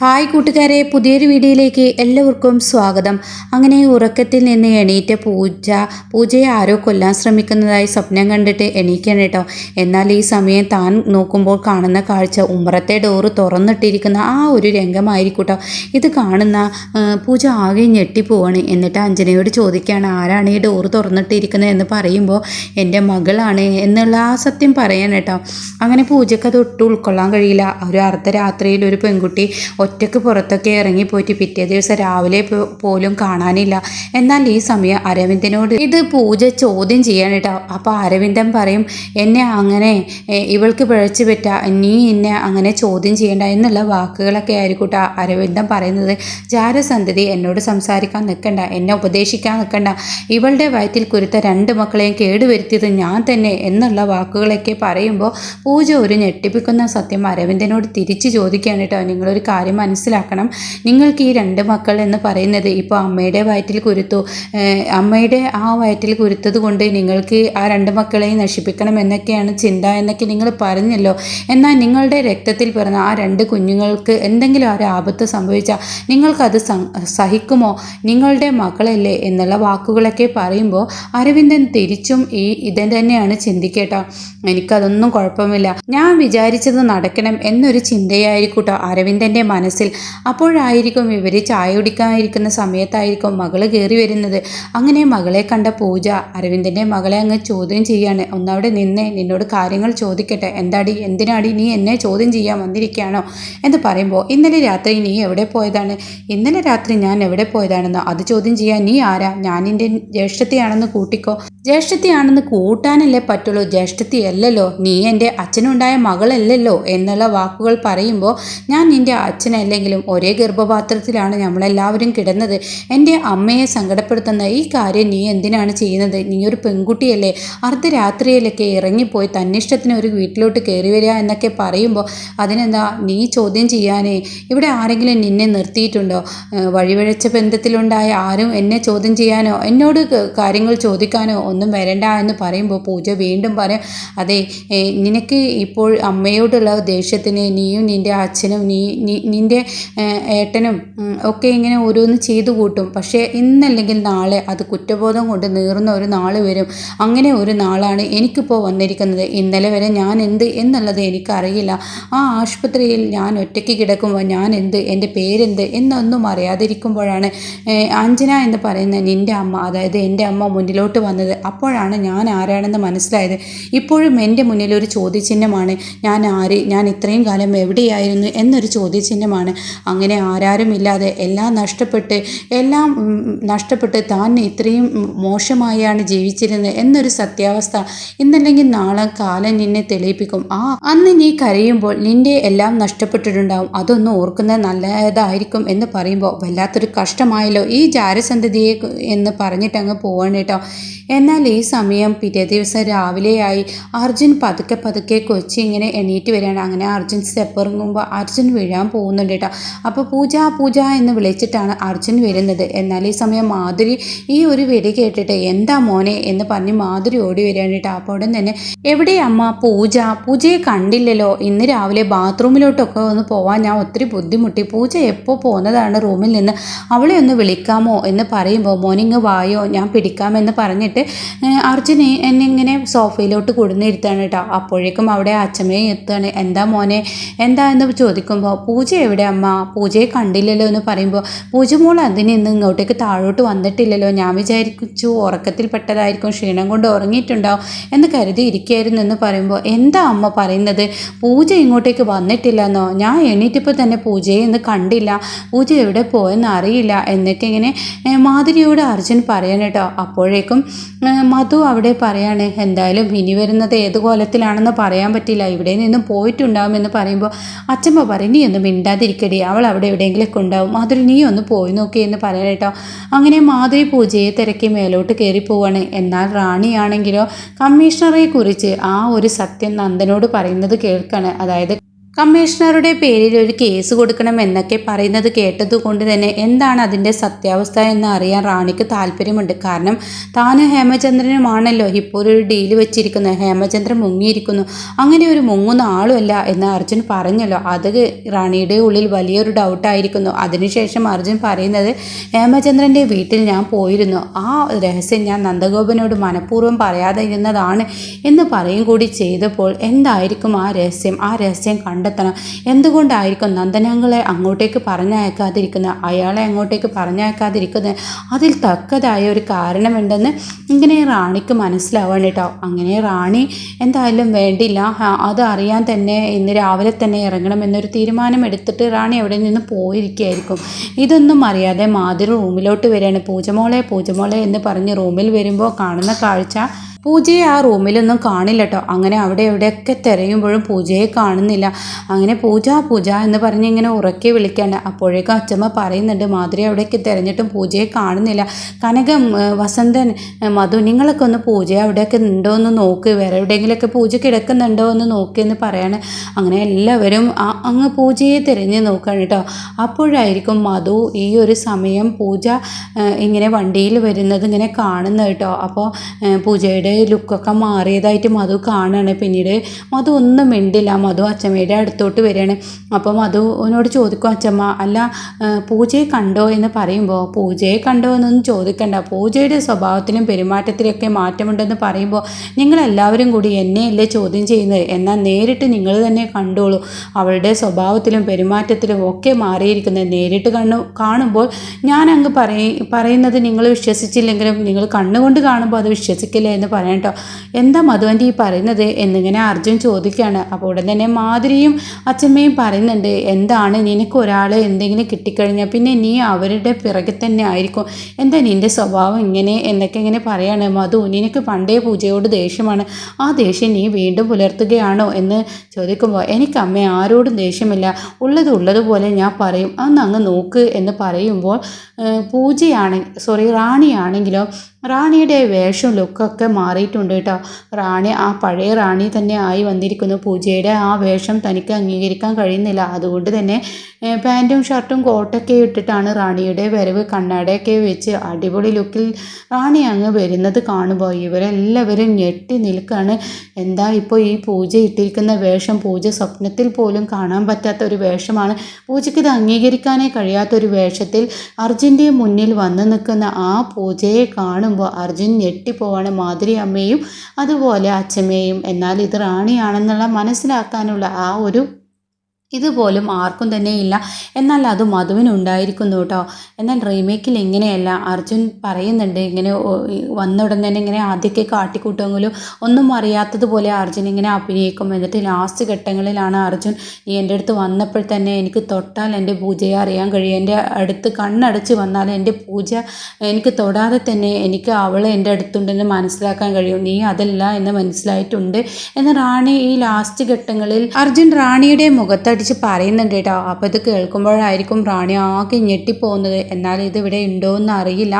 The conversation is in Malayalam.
ഹായ് കൂട്ടുകാരെ പുതിയൊരു വീഡിയോയിലേക്ക് എല്ലാവർക്കും സ്വാഗതം. അങ്ങനെ ഉറക്കത്തിൽ നിന്ന് എണീറ്റ പൂജ പൂജയെ ആരോ കൊല്ലാൻ ശ്രമിക്കുന്നതായി സ്വപ്നം കണ്ടിട്ട് എണീക്കണം കേട്ടോ. എന്നാൽ ഈ സമയം താൻ നോക്കുമ്പോൾ കാണുന്ന കാഴ്ച ഉമ്മറത്തെ ഡോറ് തുറന്നിട്ടിരിക്കുന്ന ആ ഒരു രംഗമായിരിക്കൂട്ടോ ഇത് കാണുന്ന പൂജ ആകെ ഞെട്ടിപ്പോവാണ്. എന്നിട്ട് അഞ്ജനയോട് ചോദിക്കുകയാണ് ആരാണ് ഈ ഡോറ് തുറന്നിട്ടിരിക്കുന്നത്? എന്ന് പറയുമ്പോൾ എന്റെ മകളാണ് എന്നുള്ള ആ സത്യം പറയാൻ കേട്ടോ. അങ്ങനെ പൂജയ്ക്ക് അത് ഒട്ടും ഉൾക്കൊള്ളാൻ കഴിയില്ല. ഒരു അർദ്ധരാത്രിയിൽ ഒരു പെൺകുട്ടി ഒറ്റയ്ക്ക് പുറത്തൊക്കെ ഇറങ്ങിപ്പോയിട്ട് പിറ്റേ ദിവസം രാവിലെ പോലും കാണാനില്ല. എന്നാൽ ഈ സമയം അരവിന്ദനോട് ഇത് പൂജ ചോദ്യം ചെയ്യാൻ കേട്ടോ. അപ്പോൾ അരവിന്ദൻ പറയും എന്നെ അങ്ങനെ ഇവൾക്ക് പിഴച്ചു പറ്റ നീ എന്നെ അങ്ങനെ ചോദ്യം ചെയ്യണ്ട എന്നുള്ള വാക്കുകളൊക്കെ ആയിരിക്കും അരവിന്ദൻ പറയുന്നത്. ജാരസന്ധതി എന്നോട് സംസാരിക്കാൻ നിൽക്കണ്ട എന്നെ ഉപദേശിക്കാൻ നിൽക്കണ്ട. ഇവളുടെ വയറ്റിൽ കുരുത്ത രണ്ട് മക്കളെയും കേടുവരുത്തിയത് ഞാൻ തന്നെ എന്നുള്ള വാക്കുകളൊക്കെ പറയുമ്പോൾ പൂജ ഒരു ഞെട്ടിപ്പിക്കുന്ന സത്യം അരവിന്ദനോട് തിരിച്ചു ചോദിക്കുകയാണ് കേട്ടോ. നിങ്ങളൊരു കാര്യം മനസ്സിലാക്കണം. നിങ്ങൾക്ക് ഈ രണ്ട് മക്കൾ എന്ന് പറയുന്നത് ഇപ്പോൾ അമ്മയുടെ വയറ്റിൽ കുരുത്തു. അമ്മയുടെ ആ വയറ്റിൽ കുരുത്തത് കൊണ്ട് നിങ്ങൾക്ക് ആ രണ്ട് മക്കളെയും നശിപ്പിക്കണം എന്നൊക്കെയാണ് ചിന്ത എന്നൊക്കെ നിങ്ങൾ പറഞ്ഞല്ലോ. എന്നാൽ നിങ്ങളുടെ രക്തത്തിൽ പിറന്ന ആ രണ്ട് കുഞ്ഞുങ്ങൾക്ക് എന്തെങ്കിലും ഒരു ആപത്ത് സംഭവിച്ചാൽ നിങ്ങൾക്കത് സഹിക്കുമോ? നിങ്ങളുടെ മക്കളല്ലേ എന്നുള്ള വാക്കുകളൊക്കെ പറയുമ്പോൾ അരവിന്ദൻ തിരിച്ചും ഈ ഇതൻ തന്നെയാണ് ചിന്തിക്കേട്ടോ. എനിക്കതൊന്നും കുഴപ്പമില്ല. ഞാൻ വിചാരിച്ചത് നടക്കണം എന്നൊരു ചിന്തയായിരിക്കും കേട്ടോ അരവിന്ദന്റെ മനസ്സിൽ. അപ്പോഴായിരിക്കും ഇവർ ചായ കുടിക്കാനിരിക്കുന്ന സമയത്തായിരിക്കും മകൾ കയറി വരുന്നത്. അങ്ങനെ മകളെ കണ്ട പൂജ അരവിന്ദന്റെ മകളെ അങ്ങ് ചോദ്യം ചെയ്യാണ്. ഒന്നവിടെ നിന്നേ നിന്നോട് കാര്യങ്ങൾ ചോദിക്കട്ടെ. എന്താടി എന്തിനാടി നീ എന്നെ ചോദ്യം ചെയ്യാൻ വന്നിരിക്കുകയാണോ? എന്ന് പറയുമ്പോൾ ഇന്നലെ രാത്രി നീ എവിടെ പോയതാണ്? ഇന്നലെ രാത്രി ഞാൻ എവിടെ പോയതാണെന്നോ? അത് ചോദ്യം ചെയ്യാൻ നീ ആരാ? ഞാൻ ജ്യേഷ്ഠത്തെയാണെന്ന് കൂട്ടിക്കോ. ജ്യേഷ്ഠത്തെയാണെന്ന് കൂട്ടാനല്ലേ പറ്റുള്ളൂ. ജ്യേഷ്ഠത്തി അല്ലല്ലോ നീ എന്റെ അച്ഛനുണ്ടായ മകളല്ലല്ലോ എന്നുള്ള വാക്കുകൾ പറയുമ്പോൾ ഞാൻ നിന്റെ അച്ഛനല്ലെങ്കിലും ഒരേ ഗർഭപാത്രത്തിലാണ് നമ്മളെല്ലാവരും കിടന്നത്. എന്റെ അമ്മയെ സങ്കടപ്പെടുത്തുന്ന ഈ കാര്യം നീ എന്തിനാണ് ചെയ്യുന്നത്? നീ ഒരു പെൺകുട്ടിയല്ലേ. അർദ്ധരാത്രിയിലൊക്കെ ഇറങ്ങിപ്പോയി തന്നിഷ്ടത്തിന് ഒരു വീട്ടിലോട്ട് കയറി വരിക എന്നൊക്കെ പറയുമ്പോൾ അതിനെന്താ നീ ചോദ്യം ചെയ്യാനേ? ഇവിടെ ആരെങ്കിലും നിന്നെ നിർത്തിയിട്ടുണ്ടോ? വഴിവഴച്ച ബന്ധത്തിലുണ്ടായ ആരും എന്നെ ചോദ്യം ചെയ്യാനോ? എന്നോട് കാര്യങ്ങൾ ചോദിക്കാനോ ഒന്നും വരണ്ട എന്ന് പറയുമ്പോൾ പൂജ വീണ്ടും പറയും അതെ നിനക്ക് ഇപ്പോൾ അമ്മയോടുള്ള ദേഷ്യത്തിന് നീയും നിന്റെ അച്ഛനും നീ നിന്റെ ഏട്ടനും ഒക്കെ ഇങ്ങനെ ഓരോന്ന് ചെയ്തു കൂട്ടും. പക്ഷേ ഇന്നല്ലെങ്കിൽ നാളെ അത് കുറ്റബോധം കൊണ്ട് നീറുന്ന ഒരു നാൾ വരും. അങ്ങനെ ഒരു നാളാണ് എനിക്കിപ്പോൾ വന്നിരിക്കുന്നത്. ഇന്നലെ വരെ ഞാൻ എന്ത് എന്നുള്ളത് എനിക്കറിയില്ല. ആ ആശുപത്രിയിൽ ഞാൻ ഒറ്റയ്ക്ക് കിടക്കുമ്പോൾ ഞാൻ എന്ത് എന്റെ പേരെന്ത് എന്നൊന്നും അറിയാതിരിക്കുമ്പോഴാണ് അഞ്ജന എന്ന് പറയുന്ന നിന്റെ അമ്മ അതായത് എന്റെ അമ്മ മുന്നിലോട്ട് വന്നത്. അപ്പോഴാണ് ഞാൻ ആരാണെന്ന് മനസ്സിലായത്. ഇപ്പോഴും എന്റെ മുന്നിൽ ഒരു ചോദ്യചിഹ്നമാണ് ഞാൻ ആര്? ഞാൻ ഇത്രയും കാലം എവിടെയായിരുന്നു? എന്നൊരു ചോദ്യചിഹ്നമാണ്. അങ്ങനെ ആരാരുമില്ലാതെ എല്ലാം നഷ്ടപ്പെട്ട് എല്ലാം നഷ്ടപ്പെട്ട് താൻ ഇത്രയും മോശമായാണ് ജീവിച്ചിരുന്നത് എന്നൊരു സത്യാവസ്ഥ ഇന്നല്ലെങ്കിൽ നാളെ കാലം നിന്നെ തെളിയിപ്പിക്കും. ആ അന്ന് നീ കരയുമ്പോൾ നിന്റെ എല്ലാം നഷ്ടപ്പെട്ടിട്ടുണ്ടാവും. അതൊന്നും ഓർക്കുന്നത് നല്ലതായിരിക്കും എന്ന് പറയുമ്പോൾ വല്ലാത്തൊരു കഷ്ടമായല്ലോ ഈ ജാരസന്ധതിയെ എന്ന് പറഞ്ഞിട്ട് അങ്ങ് പോവാണ് കേട്ടോ. എന്നാൽ ഈ സമയം പിറ്റേ ദിവസം രാവിലെയായി അർജുൻ പതുക്കെ പതുക്കെ കൊച്ചി ഇങ്ങനെ എണീറ്റ് വരികയാണ്. അങ്ങനെ അർജുൻ സ്റ്റെപ്പ് ഇറങ്ങുമ്പോൾ അർജുൻ വീഴാൻ പോകുന്നുണ്ട് കേട്ടോ. അപ്പോൾ പൂജ പൂജ എന്ന് വിളിച്ചിട്ടാണ് അർജുൻ വരുന്നത്. എന്നാൽ ഈ സമയം മാധുരി ഈ ഒരു വെടി കേട്ടിട്ട് എന്താ മോനെ എന്ന് പറഞ്ഞ് മാധുരി ഓടി വരികയാണ് കേട്ടോ. അപ്പോൾ ഉടൻ തന്നെ എവിടെ അമ്മ? പൂജ പൂജയെ കണ്ടില്ലല്ലോ. ഇന്ന് രാവിലെ ബാത്റൂമിലോട്ടൊക്കെ ഒന്ന് പോവാൻ ഞാൻ ഒത്തിരി ബുദ്ധിമുട്ടി. പൂജ എപ്പോൾ പോകുന്നതാണ് റൂമിൽ നിന്ന് അവളെ ഒന്ന് വിളിക്കാമോ എന്ന് പറയുമ്പോൾ മോനിങ് വായോ ഞാൻ പിടിക്കാമെന്ന് പറഞ്ഞിട്ട് ഏഹ്, അർജുന് എന്നെ ഇങ്ങനെ സോഫയിലോട്ട് കൊടുന്നിരുത്താണ് കേട്ടോ. അപ്പോഴേക്കും അവിടെ അച്ഛമ്മയും എത്തുകയാണ്. എന്താ മോനെ എന്താ എന്ന് ചോദിക്കുമ്പോൾ പൂജ എവിടെ അമ്മ? പൂജയെ കണ്ടില്ലല്ലോ എന്ന് പറയുമ്പോൾ പൂജ മോൾ അതിന് ഇന്ന് ഇങ്ങോട്ടേക്ക് താഴോട്ട് വന്നിട്ടില്ലല്ലോ. ഞാൻ വിചാരിച്ചു ഉറക്കത്തിൽ പെട്ടതായിരിക്കും ക്ഷീണം കൊണ്ട് ഉറങ്ങിയിട്ടുണ്ടാവും എന്ന് കരുതി ഇരിക്കുകയായിരുന്നു എന്ന് പറയുമ്പോൾ എന്താ അമ്മ പറയുന്നത്? പൂജ ഇങ്ങോട്ടേക്ക് വന്നിട്ടില്ലെന്നോ? ഞാൻ എണീറ്റപ്പോൾ തന്നെ പൂജയെ ഇന്ന് കണ്ടില്ല. പൂജ എവിടെ പോയെന്ന് അറിയില്ല. എന്നൊക്കെ ഇങ്ങനെ മാധുരിയോട് അർജുൻ പറയണം കേട്ടോ. അപ്പോഴേക്കും മധു അവിടെ പറയാണ് എന്തായാലും ഇനി വരുന്നത് ഏത് കോലത്തിലാണെന്ന് പറയാൻ പറ്റില്ല. ഇവിടെ നിന്നും പോയിട്ടുണ്ടാവുമെന്ന് പറയുമ്പോൾ അച്ഛമ്മ പറയും നീ ഒന്ന് മിണ്ടാതിരിക്കടി. അവൾ അവിടെ എവിടെയെങ്കിലുമൊക്കെ ഉണ്ടാവും. മാധുരി നീ ഒന്ന് പോയി നോക്കി എന്ന് പറയാം കേട്ടോ. അങ്ങനെ മാധുരി പൂജയെ തിരക്കി മേലോട്ട് കയറി പോവാണ്. എന്നാൽ റാണിയാണെങ്കിലോ കമ്മീഷണറെ കുറിച്ച് ആ ഒരു സത്യം നന്ദനോട് പറയുന്നത് കേൾക്കാണ്. അതായത് കമ്മീഷണറുടെ പേരിൽ ഒരു കേസ് കൊടുക്കണം എന്നൊക്കെ പറയുന്നത് കേട്ടതുകൊണ്ട് തന്നെ എന്താണ് അതിന്റെ സത്യാവസ്ഥ എന്ന് അറിയാൻ റാണിക്ക് താല്പര്യമുണ്ട്. കാരണം താനും ഹേമചന്ദ്രനുമാണല്ലോ ഇപ്പോൾ ഒരു ഡീൽ വെച്ചിരിക്കുന്നത്. ഹേമചന്ദ്രൻ മുങ്ങിയിരിക്കുന്നു. അങ്ങനെ ഒരു മുങ്ങുന്ന ആളുമല്ല എന്ന് അർജുൻ പറഞ്ഞല്ലോ. അത് റാണിയുടെ ഉള്ളിൽ വലിയൊരു ഡൗട്ടായിരിക്കുന്നു. അതിനുശേഷം അർജുൻ പറയുന്നത് ഹേമചന്ദ്രന്റെ വീട്ടിൽ ഞാൻ പോയിരുന്നു. ആ രഹസ്യം ഞാൻ നന്ദഗോപനോട് മനഃപൂർവം പറയാതെ ഇരുന്നതാണ് എന്ന് പറയും കൂടി ചെയ്തപ്പോൾ എന്തായിരിക്കും ആ രഹസ്യം? ആ രഹസ്യം കണ്ടെത്തണം. എന്തുകൊണ്ടായിരിക്കും നന്ദനങ്ങളെ അങ്ങോട്ടേക്ക് പറഞ്ഞയക്കാതിരിക്കുന്നത്? അയാളെ അങ്ങോട്ടേക്ക് പറഞ്ഞയക്കാതിരിക്കുന്നത് അതിൽ തക്കതായ ഒരു കാരണമുണ്ടെന്ന് ഇങ്ങനെ റാണിക്ക് മനസ്സിലാവണം കേട്ടോ. അങ്ങനെ റാണി എന്തായാലും വേണ്ടില്ല. അത് അറിയാൻ തന്നെ ഇന്ന് രാവിലെ തന്നെ ഇറങ്ങണം എന്നൊരു തീരുമാനം എടുത്തിട്ട് റാണി അവിടെ നിന്ന് പോയിരിക്കുകയായിരിക്കും. ഇതൊന്നും അറിയാതെ മാതിരി റൂമിലോട്ട് വരികയാണ്. പൂജമോളെ പൂജമോളെ എന്ന് പറഞ്ഞ് റൂമിൽ വരുമ്പോൾ കാണുന്ന കാഴ്ച പൂജയെ ആ റൂമിലൊന്നും കാണില്ല കേട്ടോ അങ്ങനെ അവിടെ എവിടെയൊക്കെ തിരയുമ്പോഴും പൂജയെ കാണുന്നില്ല. അങ്ങനെ പൂജ പൂജ എന്ന് പറഞ്ഞ് ഇങ്ങനെ ഉറക്കെ വിളിക്കാണ്ട് അപ്പോഴേക്കും അച്ഛമ്മ പറയുന്നുണ്ട് മാധുരി അവിടേക്ക് തിരഞ്ഞിട്ടും പൂജയെ കാണുന്നില്ല. കനകം വസന്തൻ മധു നിങ്ങളൊക്കെ ഒന്ന് പൂജ അവിടെയൊക്കെ ഉണ്ടോ എന്ന് നോക്ക്. വേറെ എവിടെയെങ്കിലുമൊക്കെ പൂജ കിടക്കുന്നുണ്ടോ എന്ന് നോക്കി എന്ന് പറയാണ്. അങ്ങനെ എല്ലാവരും അങ്ങ് പൂജയെ തിരഞ്ഞ് നോക്കുകയാണ് കേട്ടോ. അപ്പോഴായിരിക്കും മധു ഈ ഒരു സമയം പൂജ ഇങ്ങനെ വണ്ടിയിൽ വരുന്നത് ഇങ്ങനെ കാണുന്നത് കേട്ടോ. അപ്പോൾ പൂജയുടെ ലുക്കൊക്കെ മാറിയതായിട്ട് മധു കാണുകയാണ്. പിന്നീട് മധു ഒന്നും മിണ്ടില്ല. മധു അച്ചമ്മയുടെ അടുത്തോട്ട് വരികയാണ്. അപ്പോൾ മധുവിനോട് ചോദിക്കും അച്ചമ്മ അല്ല പൂജയെ കണ്ടോ എന്ന് പറയുമ്പോൾ പൂജയെ കണ്ടോ എന്നൊന്നും ചോദിക്കണ്ട. പൂജയുടെ സ്വഭാവത്തിലും പെരുമാറ്റത്തിലൊക്കെ മാറ്റമുണ്ടെന്ന് പറയുമ്പോൾ നിങ്ങളെല്ലാവരും കൂടി എന്നെയല്ലേ ചോദ്യം ചെയ്യുന്നത്? എന്നാൽ നേരിട്ട് നിങ്ങൾ തന്നെ കണ്ടോളൂ. അവളുടെ സ്വഭാവത്തിലും പെരുമാറ്റത്തിലും ഒക്കെ മാറിയിരിക്കുന്നത് നേരിട്ട് കണ്ണു കാണുമ്പോൾ ഞാൻ അങ്ങ് പറയ പറയുന്നത് നിങ്ങൾ വിശ്വസിച്ചില്ലെങ്കിലും നിങ്ങൾ കണ്ണുകൊണ്ട് കാണുമ്പോൾ അത് വിശ്വസിക്കില്ല എന്ന് പറയാം. കേട്ടോ എന്താ മധുവന്റെ ഈ പറയുന്നത് എന്നിങ്ങനെ അർജുൻ ചോദിക്കുകയാണ് അപ്പോൾ ഉടൻ തന്നെ മാധുരിയും അച്ഛമ്മയും പറയുന്നുണ്ട് എന്താണ് നിനക്ക് ഒരാളെ എന്തെങ്കിലും കിട്ടിക്കഴിഞ്ഞാൽ പിന്നെ നീ അവരുടെ പിറകെ തന്നെ ആയിരിക്കും. എന്താ നിന്റെ സ്വഭാവം ഇങ്ങനെ? എന്നൊക്കെ ഇങ്ങനെ പറയാണ്. മധു നിനക്ക് പണ്ടേ പൂജയോട് ദേഷ്യമാണ്. ആ ദേഷ്യം നീ വീണ്ടും പുലർത്തുകയാണോ? എന്ന് ചോദിക്കുമ്പോൾ എനിക്ക് അമ്മ ആരോടും ദേഷ്യമില്ല. ഉള്ളത് ഉള്ളതുപോലെ ഞാൻ പറയും. അന്ന് അങ്ങ് നോക്ക് എന്ന് പറയുമ്പോൾ പൂജയാണ് സോറി റാണിയാണെങ്കിലോ റാണിയുടെ വേഷവും ലുക്കൊക്കെ മാറിയിട്ടുണ്ട് കേട്ടോ. റാണി ആ പഴയ റാണി തന്നെ ആയി വന്നിരിക്കുന്നു. പൂജയുടെ ആ വേഷം തനിക്ക് അംഗീകരിക്കാൻ കഴിയുന്നില്ല. അതുകൊണ്ട് തന്നെ പാന്റും ഷർട്ടും കോട്ടൊക്കെ ഇട്ടിട്ടാണ് റാണിയുടെ വരവ് കണ്ണടയൊക്കെ വെച്ച് അടിപൊളി ലുക്കിൽ റാണി അങ്ങ് വരുന്നത് കാണുമ്പോൾ ഇവരെല്ലാവരും ഞെട്ടി നിൽക്കുകയാണ്. എന്താ ഇപ്പോൾ ഈ പൂജ ഇട്ടിരിക്കുന്ന വേഷം? പൂജ സ്വപ്നത്തിൽ പോലും കാണാൻ പറ്റാത്ത ഒരു വേഷമാണ്. പൂജയ്ക്ക് ഇത് അംഗീകരിക്കാനേ കഴിയാത്ത ഒരു വേഷത്തിൽ അർജുന്റെ മുന്നിൽ വന്നു നിൽക്കുന്ന ആ പൂജയെ കാണുമ്പോൾ അർജുൻ ഞെട്ടിപ്പോവാണ്. മാതിരി അമ്മയും അതുപോലെ അച്ഛമ്മയും. എന്നാൽ ഇത് റാണിയാണെന്നുള്ള മനസ്സിലാക്കാനുള്ള ആ ഒരു ഇതുപോലും ആർക്കും തന്നെ ഇല്ല എന്നാൽ അത് മധുവിനുണ്ടായിരിക്കുന്നു കേട്ടോ. എന്നാൽ റീമേക്കിൽ ഇങ്ങനെയല്ല. അർജുൻ പറയുന്നുണ്ട് ഇങ്ങനെ ഈ വന്ന ഉടൻ തന്നെ ഇങ്ങനെ ആദ്യമൊക്കെ കാട്ടിക്കൂട്ടുമെങ്കിലും ഒന്നും അറിയാത്തതുപോലെ അർജുൻ ഇങ്ങനെ അഭിനയിക്കും. എന്നിട്ട് ലാസ്റ്റ് ഘട്ടങ്ങളിലാണ് അർജുൻ നീ എന്റെ അടുത്ത് വന്നപ്പോൾ തന്നെ എനിക്ക് തൊട്ടാൽ എന്റെ പൂജയെ അറിയാൻ കഴിയും. എന്റെ അടുത്ത് കണ്ണടച്ച് വന്നാൽ എന്റെ പൂജ എനിക്ക് തൊടാതെ തന്നെ എനിക്ക് അവളെ എന്റെ അടുത്തുണ്ടെന്ന് മനസ്സിലാക്കാൻ കഴിയും. നീ അതല്ല എന്ന് മനസ്സിലായിട്ടുണ്ട്. എന്ന് റാണി ഈ ലാസ്റ്റ് ഘട്ടങ്ങളിൽ അർജുൻ റാണിയുടെ മുഖത്തടിച്ച് പറയുന്നുണ്ട് കേട്ടോ. അപ്പോൾ ഇത് കേൾക്കുമ്പോഴായിരിക്കും റാണി ആകെ ഞെട്ടിപ്പോകുന്നത്. എന്നാൽ ഇത് ഇവിടെ ഉണ്ടോ എന്ന് അറിയില്ല